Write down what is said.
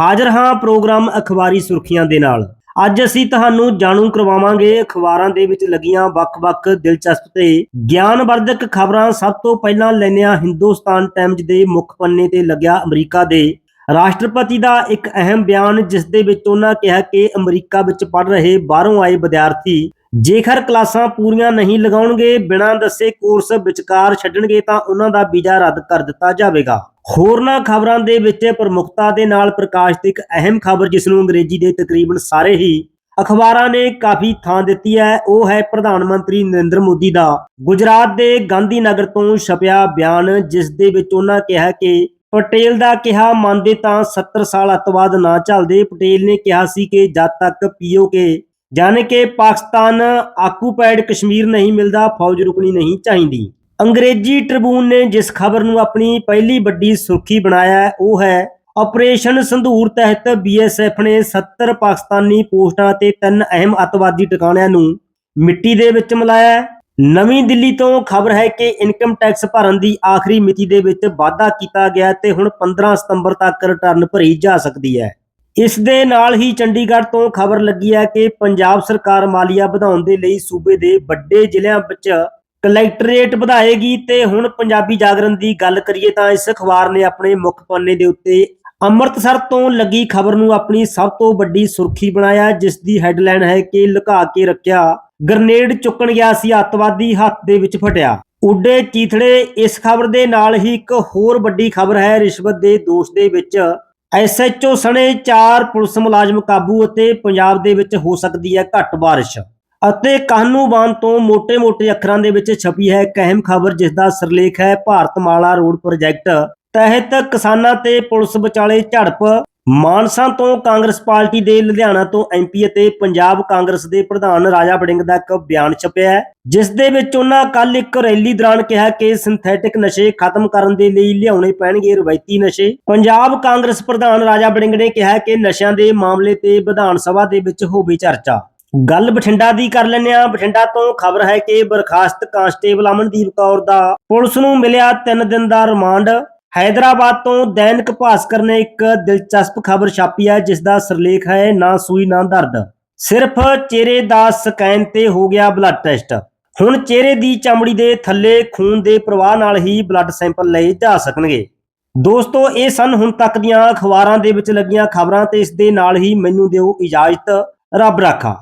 ਹਾਜ਼ਰ ਹਾਂ ਪ੍ਰੋਗਰਾਮ ਅਖਬਾਰੀ ਸੁਰਖੀਆਂ ਦੇ ਨਾਲ। ਅੱਜ ਅਸੀਂ ਤੁਹਾਨੂੰ ਜਾਣੂ ਕਰਵਾਵਾਂਗੇ ਅਖਬਾਰਾਂ ਦੇ ਵਿੱਚ ਲੱਗੀਆਂ ਵੱਖ-ਵੱਖ ਦਿਲਚਸਪ ਤੇ ਗਿਆਨਵਰਧਕ ਖਬਰਾਂ। ਸਭ ਤੋਂ ਪਹਿਲਾਂ ਲੈਣਿਆ ਹਿੰਦੁਸਤਾਨ ਟਾਈਮਜ਼ ਦੇ ਮੁੱਖ ਪੰਨੇ ਤੇ ਲੱਗਿਆ ਅਮਰੀਕਾ ਦੇ। ਰਾਸ਼ਟਰਪਤੀ ਦਾ ਇੱਕ ਅਹਿਮ ਬਿਆਨ, ਜਿਸ ਦੇ ਵਿੱਚ ਉਹਨਾਂ ਕਿਹਾ ਕਿ ਅਮਰੀਕਾ ਵਿੱਚ ਪੜ ਰਹੇ ਬਾਹਰੋਂ ਆਏ ਵਿਦਿਆਰਥੀ ਜੇਕਰ ਕਲਾਸਾਂ ਪੂਰੀਆਂ ਨਹੀਂ ਲਗਾਉਣਗੇ, ਬਿਨਾਂ ਦੱਸੇ ਕੋਰਸ ਵਿਚਕਾਰ ਛੱਡਣਗੇ, ਤਾਂ ਉਹਨਾਂ ਦਾ ਵੀਜ਼ਾ ਰੱਦ ਕਰ ਦਿੱਤਾ ਜਾਵੇਗਾ। ਹੋਰਨਾਂ ਖਬਰਾਂ ਦੇ ਵਿੱਚ ਪ੍ਰਮੁਖਤਾ ਦੇ ਨਾਲ ਪ੍ਰਕਾਸ਼ਿਤ ਇੱਕ ਅਹਿਮ ਖਬਰ, ਜਿਸ ਨੂੰ ਅੰਗਰੇਜ਼ੀ ਦੇ ਤਕਰੀਬਨ ਸਾਰੇ ਹੀ ਅਖਬਾਰਾਂ ਨੇ ਕਾਫੀ ਥਾਂ ਦਿੱਤੀ ਹੈ, ਉਹ ਹੈ ਪ੍ਰਧਾਨ ਮੰਤਰੀ ਨਰਿੰਦਰ ਮੋਦੀ ਦਾ। ਗੁਜਰਾਤ ਦੇ ਗਾਂਧੀ ਨਗਰ ਤੋਂ ਛਪਿਆ ਬਿਆਨ, ਜਿਸ ਦੇ ਵਿੱਚ ਉਹਨਾਂ ਕਿਹਾ ਕਿ ਪਟੇਲ ਦਾ ਕਿਹਾ ਮੰਨਦੇ ਤਾਂ 70 ਸਾਲ ਅੱਤਵਾਦ ਨਾ ਚੱਲਦੇ। ਪਟੇਲ ਨੇ ਕਿਹਾ ਸੀ ਕਿ ਜਦ ਤੱਕ ਪੀਓਕੇ ਜਾਣੇ ਕਿ ਪਾਕਿਸਤਾਨ ਆਕੂਪਾਈਡ ਕਸ਼ਮੀਰ ਨਹੀਂ ਮਿਲਦਾ, ਫੌਜ ਰੁਕਣੀ ਨਹੀਂ ਚਾਹੀਦੀ। ਅੰਗਰੇਜ਼ੀ ਟ੍ਰਿਬਿਊਨ ਨੇ ਜਿਸ ਖਬਰ ਨੂੰ ਆਪਣੀ ਪਹਿਲੀ ਵੱਡੀ ਸੁਰਖੀ ਬਣਾਇਆ ਉਹ ਹੈ, ਆਪਰੇਸ਼ਨ ਸੰਧੂਰ ਤਹਿਤ ਬੀਐਸਐਫ ਨੇ 70 ਪਾਕਿਸਤਾਨੀ ਪੋਸਟਾਂ ਤੇ ਤਿੰਨ ਅਹਿਮ ਅੱਤਵਾਦੀ ਟਿਕਾਣਿਆਂ ਨੂੰ ਮਿੱਟੀ ਦੇ ਵਿੱਚ ਮਿਲਾਇਆ ਨਵੀਂ ਦਿੱਲੀ ਤੋਂ ਖਬਰ ਹੈ ਕਿ ਇਨਕਮ ਟੈਕਸ ਭਰਨ ਦੀ ਆਖਰੀ ਮਿਤੀ ਦੇ ਵਿੱਚ ਵਾਧਾ ਕੀਤਾ ਗਿਆ ਹੈ ਤੇ ਹੁਣ 15 ਸਤੰਬਰ ਤੱਕ ਰਿਟਰਨ ਭਰੀ ਜਾ ਸਕਦੀ ਹੈ। ਇਸ ਦੇ ਨਾਲ ਹੀ ਚੰਡੀਗੜ੍ਹ ਤੋਂ ਖਬਰ ਲੱਗੀ ਹੈ ਕਿ ਪੰਜਾਬ ਸਰਕਾਰ ਮਾਲੀਆ ਵਧਾਉਣ ਦੇ ਲਈ ਸੂਬੇ ਦੇ ਵੱਡੇ ਜ਼ਿਲ੍ਹਿਆਂ ਵਿੱਚ ਕਲੈਕਟਰੇਟ ਵਧਾਏਗੀ ਤੇ ਹੁਣ ਪੰਜਾਬੀ ਜਾਗਰਣ ਦੀ ਗੱਲ ਕਰੀਏ ਤਾਂ ਇਸ ਅਖਬਾਰ ਨੇ ਆਪਣੇ ਮੁੱਖ ਪੰਨੇ ਦੇ ਉੱਤੇ ਅੰਮ੍ਰਿਤਸਰ ਤੋਂ ਲੱਗੀ ਖਬਰ ਨੂੰ ਆਪਣੀ ਸਭ ਤੋਂ ਵੱਡੀ ਸੁਰਖੀ ਬਣਾਇਆ, ਜਿਸ ਦੀ ਹੈਡਲਾਈਨ ਹੈ ਕਿ ਲੁਕਾ ਕੇ ਰੱਖਿਆ, ਗ੍ਰਨੇਡ ਚੁੱਕਣ ਗਿਆ ਸੀ, ਅੱਤਵਾਦੀ ਹੱਥ ਦੇ ਵਿੱਚ ਫਟਿਆ। ਉੱਡੇ ਚੀਥੜੇ, ਇਸ ਖਬਰ ਦੇ ਨਾਲ ਹੀ ਇੱਕ ਹੋਰ ਵੱਡੀ ਖਬਰ ਹੈ, ਰਿਸ਼ਵਤ ਦੇ ਦੋਸ਼ ਦੇ ਵਿੱਚ ਐਸਐਚਓ ਸਣੇ ਚਾਰ ਪੁਲਿਸ ਮੁਲਾਜ਼ਮ ਕਾਬੂ ਅਤੇ ਪੰਜਾਬ ਦੇ ਵਿੱਚ ਹੋ ਸਕਦੀ ਹੈ ਘੱਟ ਬਾਰਿਸ਼ ਅਤੇ ਕਾਨੂੰਬਾਨ ਤੋਂ ਮੋٹے-ਮੋٹے ਅੱਖਰਾਂ ਦੇ ਵਿੱਚ ਛਪੀ ਹੈ ਇੱਕ ਅਹਿਮ ਖਬਰ ਜਿਸ ਦਾ ਸਿਰਲੇਖ ਹੈ ਭਾਰਤ ਮਾਲਾ ਰੋਡ ਪ੍ਰੋਜੈਕਟ ਤਹਿਤ ਕਿਸਾਨਾਂ ਤੇ ਪੁਲਿਸ ਵਿਚਾਲੇ ਝੜਪ। ਮਾਨਸਾ ਤੋਂ ਕਾਂਗਰਸ ਪਾਰਟੀ ਦੇ ਲੁਧਿਆਣਾ ਤੋਂ ਐਮਪੀ ਅਤੇ ਪੰਜਾਬ ਕਾਂਗਰਸ ਦੇ ਪ੍ਰਧਾਨ ਰਾਜਾ ਬੜਿੰਗ ਦਾ ਇੱਕ ਬਿਆਨ ਛਪਿਆ ਹੈ, ਜਿਸ ਦੇ ਵਿੱਚ ਉਹਨਾਂ ਕੱਲ ਇੱਕ ਰੈਲੀ ਦੌਰਾਨ ਕਿਹਾ ਕਿ ਸਿੰਥੈਟਿਕ ਨਸ਼ੇ ਖਤਮ ਕਰਨ ਦੇ ਲਈ ਲਿਆਉਣੇ ਪੈਣਗੇ ਰਵਾਇਤੀ ਨਸ਼ੇ। ਪੰਜਾਬ ਕਾਂਗਰਸ ਪ੍ਰਧਾਨ ਰਾਜਾ ਬੜਿੰਗ ਨੇ ਕਿਹਾ ਕਿ ਨਸ਼ਿਆਂ ਦੇ ਮਾਮਲੇ ਤੇ ਵਿਧਾਨ ਸਭਾ ਦੇ ਵਿੱਚ ਹੋਵੇ ਚਰਚਾ। ਗੱਲ ਬਠਿੰਡਾ ਦੀ ਕਰ ਲੈਂਦੇ ਆ ਬਠਿੰਡਾ ਤੋਂ ਖਬਰ ਹੈ ਕਿ ਬਰਖਾਸਤ ਕਾਂਸਟੇਬਲ ਅਮਨਦੀਪ ਕੌਰ ਦਾ ਪੁਲਿਸ ਨੂੰ ਮਿਲਿਆ 3 ਦਿਨ ਦਾ ਰਿਮਾਂਡ। ਹੈਦਰਾਬਾਦ ਤੋਂ ਦੈਨਿਕ ਭਾਸਕਰ ਨੇ ਇੱਕ ਦਿਲਚਸਪ ਖਬਰ ਛਾਪੀ ਹੈ, ਜਿਸ ਦਾ ਸਿਰਲੇਖ ਹੈ, ਨਾ ਸੂਈ ਨਾ ਦਰਦ। ਸਿਰਫ ਚਿਹਰੇ ਦਾ ਸਕੈਨ ਤੇ ਹੋ ਗਿਆ ਬਲੱਡ ਟੈਸਟ ਹੁਣ ਚਿਹਰੇ ਦੀ ਚਮੜੀ ਦੇ ਥੱਲੇ ਖੂਨ ਦੇ ਪ੍ਰਵਾਹ ਨਾਲ ਹੀ ਬਲੱਡ ਸੈਂਪਲ ਲਏ ਜਾ ਸਕਣਗੇ। ਦੋਸਤੋ, ਇਹ ਸਨ ਹੁਣ ਤੱਕ ਦੀਆਂ ਅਖਬਾਰਾਂ ਦੇ ਵਿੱਚ ਲੱਗੀਆਂ ਖਬਰਾਂ, ਤੇ ਇਸ ਦੇ ਨਾਲ ਹੀ ਮੈਨੂੰ ਦਿਓ ਇਜਾਜ਼ਤ। ਰੱਬ ਰਾਖਾ।